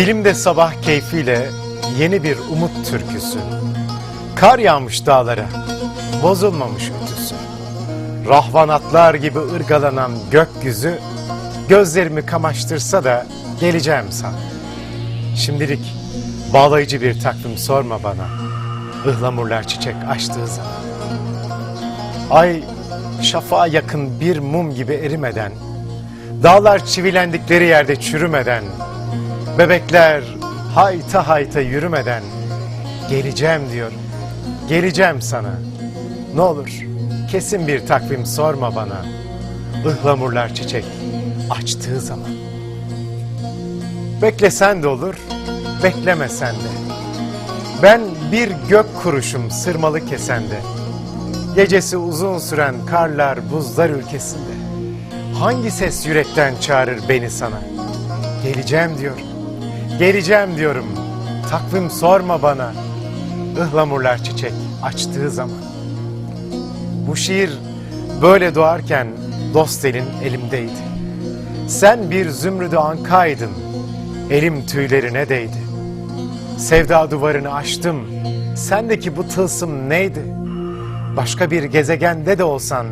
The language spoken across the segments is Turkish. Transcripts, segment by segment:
Dilimde sabah keyfiyle yeni bir umut türküsü. Kar yağmış dağlara, bozulmamış ütüsü. Rahvanatlar gibi ırgalanan gökyüzü, gözlerimi kamaştırsa da geleceğim sana. Şimdilik bağlayıcı bir takvim sorma bana. Ihlamurlar çiçek açtığı zaman. Ay şafağa yakın bir mum gibi erimeden, dağlar çivilendikleri yerde çürümeden, bebekler hayta hayta yürümeden, geleceğim diyor, geleceğim sana. Ne olur kesin bir takvim sorma bana, ıhlamurlar çiçek açtığı zaman. Beklesen de olur, beklemesen de. Ben bir gök kuruşum sırmalı kesende. Gecesi uzun süren karlar buzlar ülkesinde. Hangi ses yürekten çağırır beni sana? Geleceğim diyorum. Geleceğim diyorum. Takvim sorma bana. Ihlamurlar çiçek açtığı zaman. Bu şiir böyle doğarken dost elin elimdeydi. Sen bir zümrüdü ankaydın. Elim tüylerine değdi. Sevda duvarını aştım. Sendeki bu tılsım neydi? Başka bir gezegende de olsan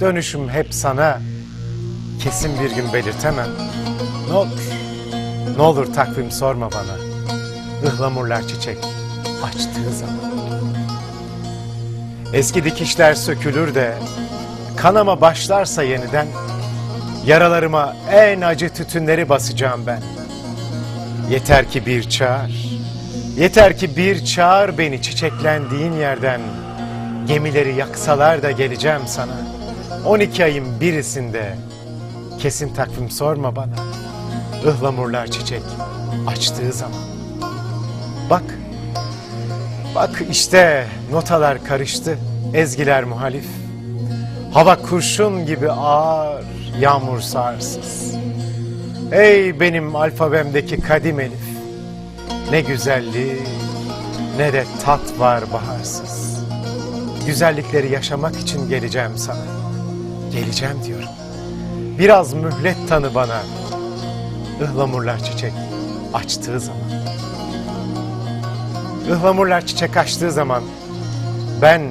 dönüşüm hep sana. Kesin bir gün belirtemem. Ne olur, ne olur takvim sorma bana. Ihlamurlar çiçek açtığı zaman. Eski dikişler sökülür de kanama başlarsa yeniden yaralarıma en acı tütünleri basacağım ben. Yeter ki bir çağır. Yeter ki bir çağır beni çiçeklendiğin yerden. Gemileri yaksalar da geleceğim sana. 12 ayın birisinde. Kesin takvim sorma bana. Ihlamurlar çiçek açtığı zaman. Bak. Bak işte notalar karıştı. Ezgiler muhalif. Hava kurşun gibi ağır, yağmur sarsız. Ey benim alfabemdeki kadim elif. Ne güzellik ne de tat var baharsız. Güzellikleri yaşamak için geleceğim sana. Geleceğim diyorum. Biraz mühlet tanı bana. Ihlamurlar çiçek açtığı zaman. Ihlamurlar çiçek açtığı zaman ben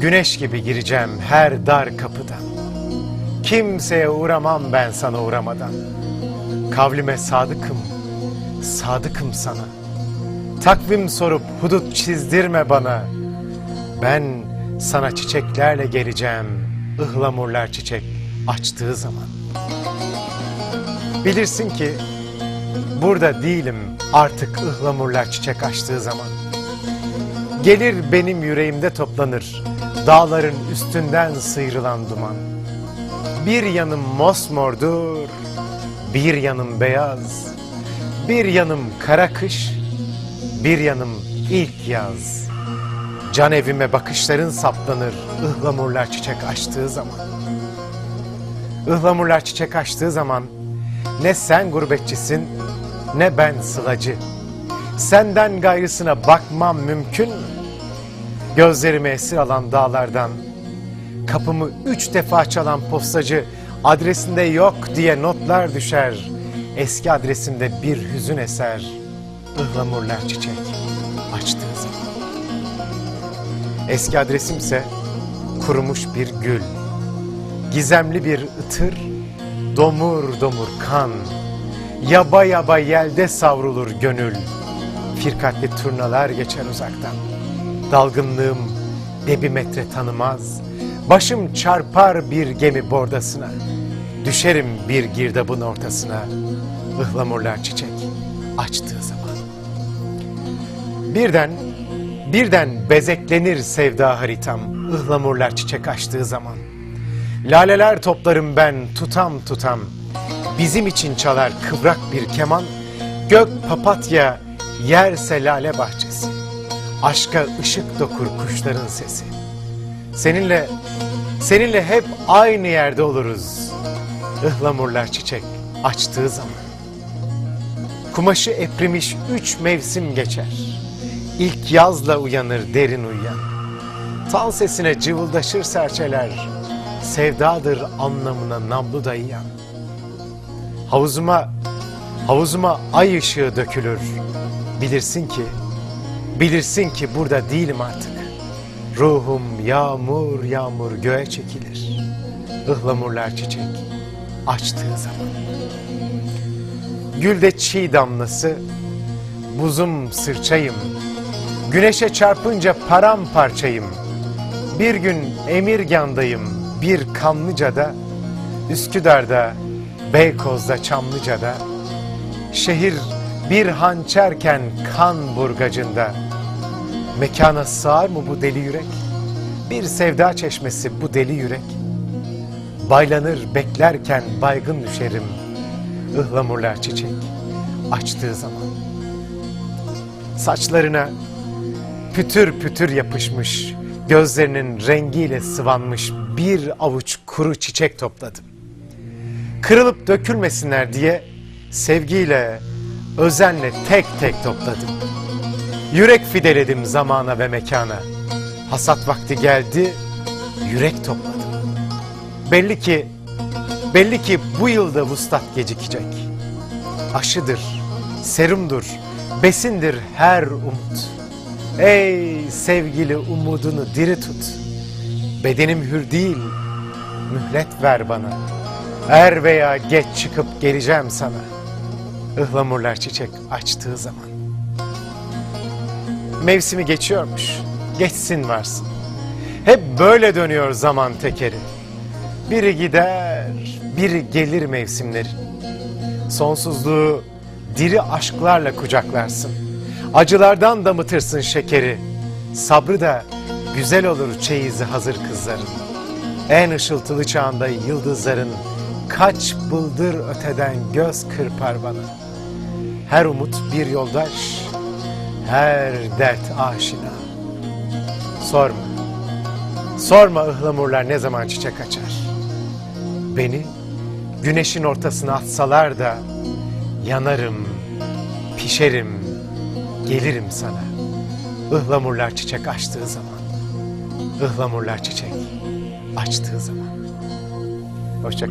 güneş gibi gireceğim her dar kapıdan. Kimseye uğramam ben sana uğramadan. Kavlime sadıkım, sadıkım sana. Takvim sorup hudut çizdirme bana. Ben sana çiçeklerle geleceğim. Ihlamurlar çiçek açtığı zaman. Bilirsin ki burada değilim artık ıhlamurlar çiçek açtığı zaman. Gelir benim yüreğimde toplanır dağların üstünden sıyrılan duman. Bir yanım mosmordur, bir yanım beyaz, bir yanım kara kış, bir yanım ilk yaz. Can evime bakışların saplanır ıhlamurlar çiçek açtığı zaman. Ihlamurlar çiçek açtığı zaman ne sen gurbetçisin ne ben sılacı. Senden gayrısına bakmam mümkün mü? Gözlerimi esir alan dağlardan kapımı üç defa çalan postacı adresinde yok diye notlar düşer. Eski adresimde bir hüzün eser. Ihlamurlar çiçek açtığı zaman. Eski adresimse kurumuş bir gül. Gizemli bir ıtır, domur domur kan. Yaba yaba yelde savrulur gönül. Firkatli turnalar geçer uzaktan. Dalgınlığım debi metre tanımaz. Başım çarpar bir gemi bordasına. Düşerim bir girdabın ortasına. Ihlamurlar çiçek açtığı zaman. Birden, birden bezeklenir sevda haritam. Ihlamurlar çiçek açtığı zaman. Laleler toplarım ben tutam tutam. Bizim için çalar kıvrak bir keman. Gök papatya, yerse lale bahçesi. Aşka ışık dokur kuşların sesi. Seninle, seninle hep aynı yerde oluruz. Ihlamurlar çiçek açtığı zaman. Kumaşı eprimiş üç mevsim geçer. İlk yazla uyanır derin uyuyan. Tal sesine cıvıldaşır serçeler. Sevdadır anlamına namlu dayayan. Havuzuma, Havuzuma ay ışığı dökülür. Bilirsin ki, bilirsin ki burada değilim artık. Ruhum yağmur yağmur göğe çekilir. Ihlamurlar çiçek açtığı zaman. Gülde çiğ damlası, buzum sırçayım. Güneşe çarpınca paramparçayım. Bir gün Emirgan'dayım, bir Kanlıca'da, Üsküdar'da, Beykoz'da, Çamlıca'da, şehir bir hançerken kan burgacında. Mekana sığar mı bu deli yürek? Bir sevda çeşmesi bu deli yürek. Baylanır beklerken baygın düşerim. Ihlamurlar çiçek açtığı zaman. Saçlarına pütür pütür yapışmış, gözlerinin rengiyle sıvanmış bir avuç kuru çiçek topladım. Kırılıp dökülmesinler diye sevgiyle, özenle tek tek topladım. Yürek fideledim zamana ve mekana. Hasat vakti geldi, yürek topladım. Belli ki, belli ki bu yılda vuslat gecikecek. Aşıdır, serumdur, besindir her umut. Ey sevgili umudunu diri tut. Bedenim hür değil, mühlet ver bana. Er veya geç çıkıp geleceğim sana. Ihlamurlar çiçek açtığı zaman. Mevsimi geçiyormuş, geçsin varsın. Hep böyle dönüyor zaman tekeri. Biri gider, biri gelir mevsimlerin. Sonsuzluğu diri aşklarla kucaklarsın. Acılardan damıtırsın şekeri. Sabrı da güzel olur çeyizi hazır kızların. En ışıltılı çağında yıldızların kaç bıldır öteden göz kırpar bana. Her umut bir yoldaş, her dert aşina. Sorma, sorma ıhlamurlar ne zaman çiçek açar. Beni güneşin ortasına atsalar da yanarım, pişerim, gelirim sana. Ihlamurlar çiçek açtığı zaman. Ihlamurlar çiçek açtığı zaman. Hoşça.